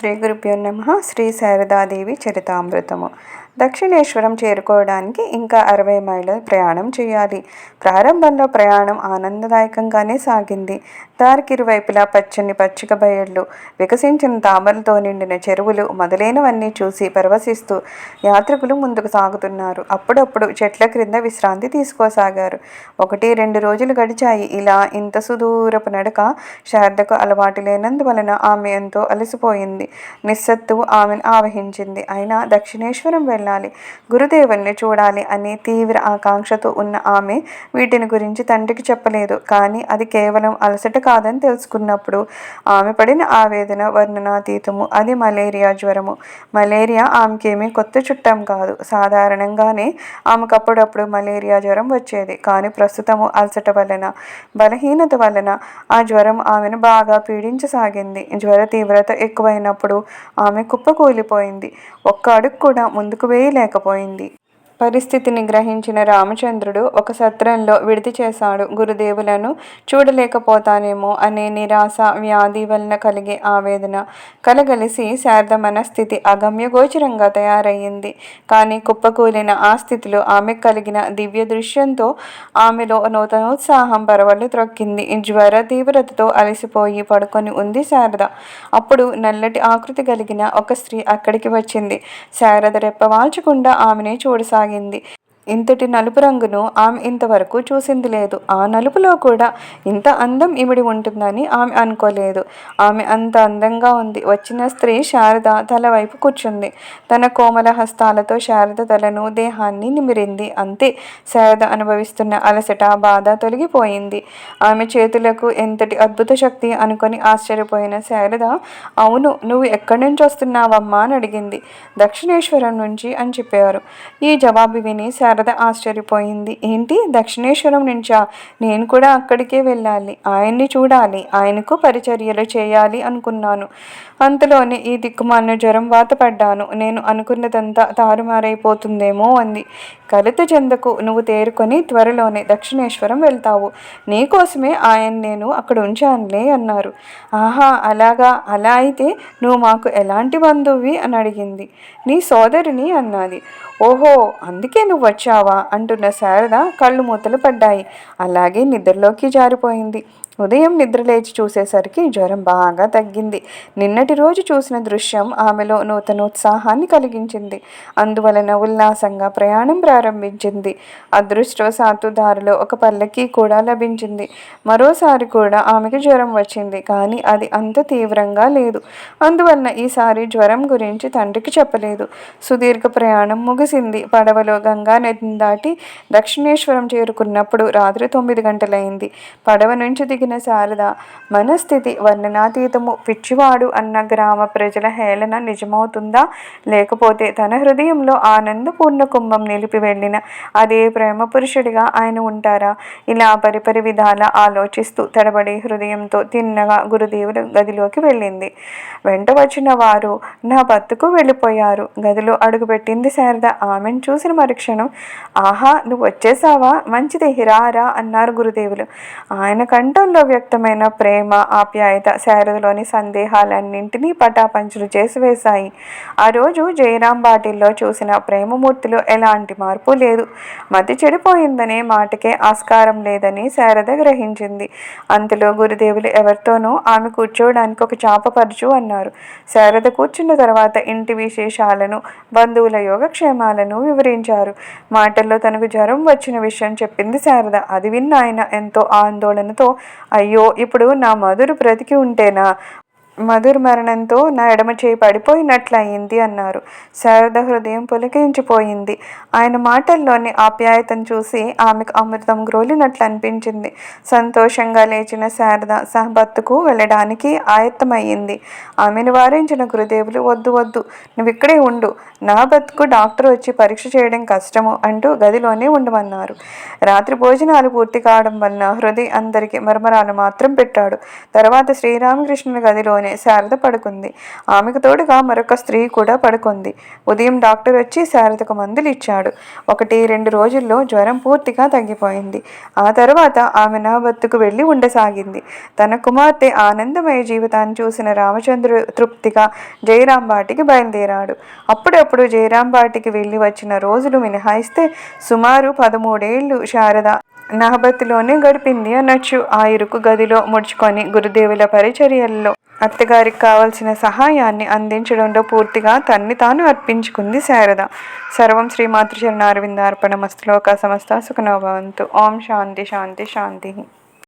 శ్రీ గురుభ్యో నమ. శ్రీ శారదాదేవి చరితామృతము. దక్షిణేశ్వరం చేరుకోవడానికి ఇంకా అరవై మైళ్ళ ప్రయాణం చేయాలి. ప్రారంభంలో ప్రయాణం ఆనందదాయకంగానే సాగింది. దారికి ఇరువైపులా పచ్చని పచ్చిక బయళ్ళు వికసించిన తామరలతో నిండిన చెరువులు మొదలైనవన్నీ చూసి పరవశిస్తూ యాత్రికులు ముందుకు సాగుతున్నారు. అప్పుడప్పుడు చెట్ల క్రింద విశ్రాంతి తీసుకోసాగారు. ఒకటి రెండు రోజులు గడిచాయి. ఇలా ఇంత సుదూరపు నడక శారదకు అలవాటు లేనందువలన ఆమె ఎంతో అలసిపోయింది. నిస్సత్తు ఆమెను ఆవహించింది. అయినా దక్షిణేశ్వరం వెళ్ళాలి. గురుదేవుల్ని చూడాలి అనే తీవ్ర ఆకాంక్షతో ఉన్న ఆమె వీటిని గురించి తండ్రికి చెప్పలేదు. కానీ అది కేవలం అలసట కాదని తెలుసుకున్నప్పుడు ఆమె పడిన ఆవేదన వర్ణనాతీతము అది మలేరియా జ్వరము. మలేరియా ఆమెకేమీ కొత్త చుట్టం కాదు. సాధారణంగానే ఆమెకు అప్పుడప్పుడు మలేరియా జ్వరం వచ్చేది. కానీ ప్రస్తుతము అలసట వలన బలహీనత వలన ఆ జ్వరం ఆమెను బాగా పీడించసాగింది. జ్వర తీవ్రత ఎక్కువైనప్పుడు ఆమె కుప్పకూలిపోయింది. ఒక్క అడుగు కూడా ముందుకు వేయలేకపోయింది పరిస్థితిని గ్రహించిన రామచంద్రుడు ఒక సత్రంలో విడిది చేశాడు. గురుదేవులను చూడలేకపోతానేమో అనే నిరాశ వ్యాధి వలన కలిగే ఆవేదన కలగలిసి శారద మనస్థితి అగమ్యగోచరంగా తయారయ్యింది. కానీ కుప్పకూలిన ఆ స్థితిలో ఆమె కలిగిన దివ్య దృశ్యంతో ఆమెలో నూతనోత్సాహం పరవళ్ళు త్రొక్కింది. జ్వర తీవ్రతతో అలసిపోయి పడుకొని ఉంది శారద. అప్పుడు నల్లటి ఆకృతి కలిగిన ఒక స్త్రీ అక్కడికి వచ్చింది. శారద రెప్పవాల్చకుండా ఆమెనే సాగింది. ఇంతటి నలుపు రంగును ఆమె ఇంతవరకు చూసింది లేదు. ఆ నలుపులో కూడా ఇంత అందం ఇమిడి ఉంటుందని ఆమె అనుకోలేదు. ఆమె అంత అందంగా ఉంది. వచ్చిన స్త్రీ శారద తల వైపు కూర్చుంది. తన కోమల హస్తాలతో శారద తలను దేహాన్ని నిమిరింది. అంతే శారద అనుభవిస్తున్న అలసట బాధ తొలగిపోయింది. ఆమె చేతులకు ఎంతటి అద్భుత శక్తి అనుకొని ఆశ్చర్యపోయిన శారద అవును నువ్వు ఎక్కడి నుంచి వస్తున్నావమ్మా? అని అడిగింది. దక్షిణేశ్వరం నుంచి అని చెప్పారు. ఈ జవాబు విని శారద ఆశ్చర్యపోయింది. ఏంటి? దక్షిణేశ్వరం నుంచా? నేను కూడా అక్కడికే వెళ్ళాలి. ఆయన్ని చూడాలి. ఆయనకు పరిచర్యలు చేయాలి అనుకున్నాను. అంతలోనే ఈ దిక్కుమాలిన జ్వరం వాతపడ్డాను నేను అనుకున్నదంతా తారుమారైపోతుందేమో అంది. కలుత చెందకు. నువ్వు తేరుకొని త్వరలోనే దక్షిణేశ్వరం వెళ్తావు. నీకోసమే ఆయన నేను అక్కడ ఉంచానులే అన్నారు. ఆహా! అలాగా? అలా అయితే నువ్వు మాకు ఎలాంటి బంధువి అని అడిగింది. నీ సోదరిని అన్నది. ఓహో! అందుకే నువ్వు వచ్చావా అంటున్న శారద కళ్ళు మూతలు పడ్డాయి. అలాగే నిద్రలోకి జారిపోయింది. ఉదయం నిద్రలేచి చూసేసరికి జ్వరం బాగా తగ్గింది. నిన్నటి రోజు చూసిన దృశ్యం ఆమెలో నూతనోత్సాహాన్ని కలిగించింది. అందువలన ఉల్లాసంగా ప్రయాణం ప్రారంభించింది. అదృష్టవశాత్తు దారిలో ఒక పల్లకి కూడా లభించింది. మరోసారి కూడా ఆమెకి జ్వరం వచ్చింది కానీ అది అంత తీవ్రంగా లేదు. అందువలన ఈసారి జ్వరం గురించి తండ్రికి చెప్పలేదు. సుదీర్ఘ ప్రయాణం ముగిసింది. పడవలో గంగా నదిని దాటి దక్షిణేశ్వరం చేరుకున్నప్పుడు రాత్రి తొమ్మిది గంటలైంది. పడవ నుంచి దిగిన శారద మనస్థితి వర్ణనాతీతము పిచ్చివాడు అన్న గ్రామ ప్రజల హేళన నిజమవుతుందా? లేకపోతే తన హృదయంలో ఆనందపూర్ణ కుంభం నిలిపి వెళ్ళిన అదే ప్రేమ పురుషుడిగా ఆయన ఉంటారా? ఇలా పరిపరి విధాల ఆలోచిస్తూ తడబడి హృదయంతో తిన్నగా గురుదేవుడు గదిలోకి వెళ్ళింది. వెంట వచ్చిన వారు నా బతుకు వెళ్ళిపోయారు. గదిలో అడుగుపెట్టింది శారద. ఆమెను చూసిన మరుక్షణం ఆహా నువ్వు వచ్చేసావా? మంచిది. హిరారా అన్నారు గురుదేవులు. ఆయన కంఠంలో వ్యక్తమైన ప్రేమ ఆప్యాయత శారదలోని సందేహాలన్నింటినీ పటాపంచులు చేసి వేశాయి ఆ రోజు జయరాం బాటిల్లో చూసిన ప్రేమమూర్తిలో ఎలాంటి మార్పు లేదు. మతి చెడిపోయిందనే మాటకే ఆస్కారం లేదని శారద గ్రహించింది. అంతలో గురుదేవులు ఎవరితోనో ఆమె కూర్చోవడానికి ఒక చాపపరచు అన్నారు. శారద కూర్చున్న తర్వాత ఇంటి విశేషాలను బంధువుల యోగక్షేమాలను వివరించారు. మాటల్లో తనకు జ్వరం వచ్చిన విషయం చెప్పింది శారద. అది విన్న ఆయన ఎంతో ఆందోళనతో అయ్యో ఇప్పుడు నా మధురు బ్రతికి ఉంటేనా? మధుర్ మరణంతో నా ఎడమ చేయి పడిపోయినట్లయింది అన్నారు. శారద హృదయం పులకించిపోయింది. ఆయన మాటల్లోని ఆప్యాయతను చూసి ఆమెకు అమృతం గ్రోలినట్లు అనిపించింది. సంతోషంగా లేచిన శారద సహబత్తుకు వెళ్ళడానికి ఆయత్తమయ్యింది. ఆమెను వారించిన గురుదేవులు వద్దు వద్దు నువ్వు ఇక్కడే ఉండు. నా బతుకు డాక్టర్ వచ్చి పరీక్ష చేయడం కష్టము అంటూ గదిలోనే ఉండమన్నారు. రాత్రి భోజనాలు పూర్తి కావడం వలన హృదయ్ అందరికీ మరమరాలు మాత్రం పెట్టాడు. తర్వాత శ్రీరామకృష్ణుని గదిలో గదిలోనే శారద పడుకుంది. ఆమెకు తోడుగా మరొక స్త్రీ కూడా పడుకుంది. ఉదయం డాక్టర్ వచ్చి శారదకు మందులు ఇచ్చాడు. ఒకటి రెండు రోజుల్లో జ్వరం పూర్తిగా తగ్గిపోయింది. ఆ తర్వాత ఆమె నా వద్దకు వెళ్ళి ఉండసాగింది. తన కుమార్తె ఆనందమయ జీవితాన్ని చూసిన రామచంద్రుడు తృప్తిగా జయరాం బాటికి బయలుదేరాడు. అప్పుడప్పుడు జయరాం బాటికి వెళ్ళి వచ్చిన రోజులు మినహాయిస్తే సుమారు పదమూడేళ్ళు శారద నహబత్లోనే గడిపింది అనొచ్చు. ఆ ఇరుకు గదిలో ముడుచుకొని గురుదేవుల పరిచర్యల్లో అత్తగారికి కావలసిన సహాయాన్ని అందించడంలో పూర్తిగా తన్ని తాను అర్పించుకుంది శారద. సర్వం శ్రీ మాతృచరణ అరవిందార్పణ మస్తులోక సమస్త సుఖనోభవంతు ఓం శాంతి శాంతి శాంతి.